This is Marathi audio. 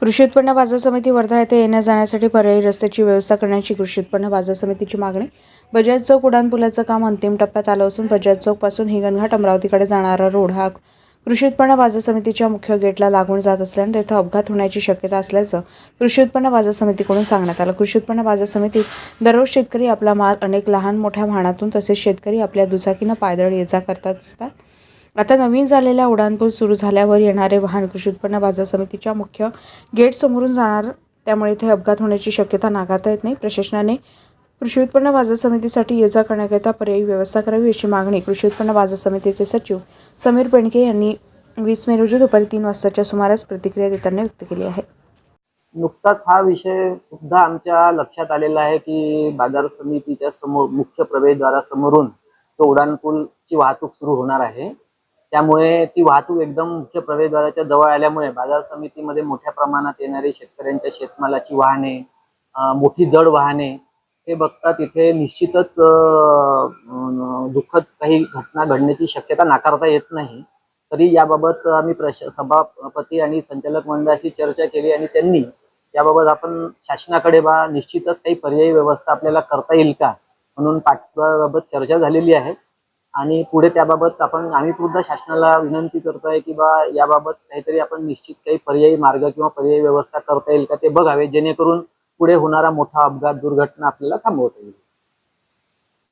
कृषी उत्पन्न बाजार समिती वर्धा येथे येण्या जाण्यासाठी पर्यायी रस्त्याची व्यवस्था करण्याची कृषी उत्पन्न बाजार समितीची मागणी. बजाज चौक उड्डाणपुलाचं काम अंतिम टप्प्यात आलं असून बजाज चौकपासून हिंगणघाट अमरावतीकडे जाणारा रोड हा कृषी उत्पन्न बाजार समितीच्या मुख्य गेटला लागून जात असल्याने तेथे अपघात होण्याची शक्यता असल्याचं कृषी उत्पन्न बाजार समितीकडून सांगण्यात आलं. कृषी उत्पन्न बाजार समितीत दररोज शेतकरी आपला माल अनेक लहान मोठ्या वाहनातून तसेच शेतकरी आपल्या दुचाकीनं पायदळ ये जा करतात असतात. आता नवीन झालेल्या उड्डाणपूल सुरू झाल्यावर येणारे वाहन कृषी उत्पन्न बाजार समितीच्या मुख्य गेट समोरून जाणार त्यामुळे इथे अपघात होण्याची शक्यता नाकारता येत नाही. प्रशासनाने कृषी उत्पन्न बाजार समितीसाठी ये जा करण्याकरिता पर्यायी व्यवस्था करावी अशी मागणी कृषी उत्पन्न बाजार समितीचे सचिव समीर पेंडके यांनी वीस मे रोजी दुपारी तीन वाजताच्या सुमारास प्रतिक्रिया देताना व्यक्त केली आहे. नुकताच हा विषय सुद्धा आमच्या लक्षात आलेला आहे की बाजार समितीच्या समोर मुख्य प्रवेशद्वारासमोरून तो उड्डाणपूलची वाहतूक सुरू होणार आहे. त्यामुळे ती वाहतूक एकदम मुख्य प्रवेशद्वाराच्या जवळ आल्यामुळे बाजार समितीमध्ये मोठ्या प्रमाणात येणारी शेतकऱ्यांच्या शेतमालाची वाहने मोठी जड वाहने हे बघता तिथे निश्चितच दुःखद काही घटना घडण्याची शक्यता नाकारता येत नाही. तरी याबाबत आम्ही प्रश सभापती आणि संचालक मंडळाशी चर्चा केली आणि त्यांनी याबाबत आपण शासनाकडे बा निश्चितच काही पर्यायी व्यवस्था आपल्याला करता येईल का? म्हणून पाठपुराव्याबाबत चर्चा झालेली आहे. आणि पुढे त्याबाबत आपण आम्ही सुद्धा शासनाला विनंती करतोय की बा याबाबत काहीतरी आपण निश्चित काही पर्यायी मार्ग किंवा पर्यायी व्यवस्था करता येईल का ते बघावे जेणेकरून पुढे होणारा मोठा अपघात दुर्घटना आपल्याला थांबवता येईल.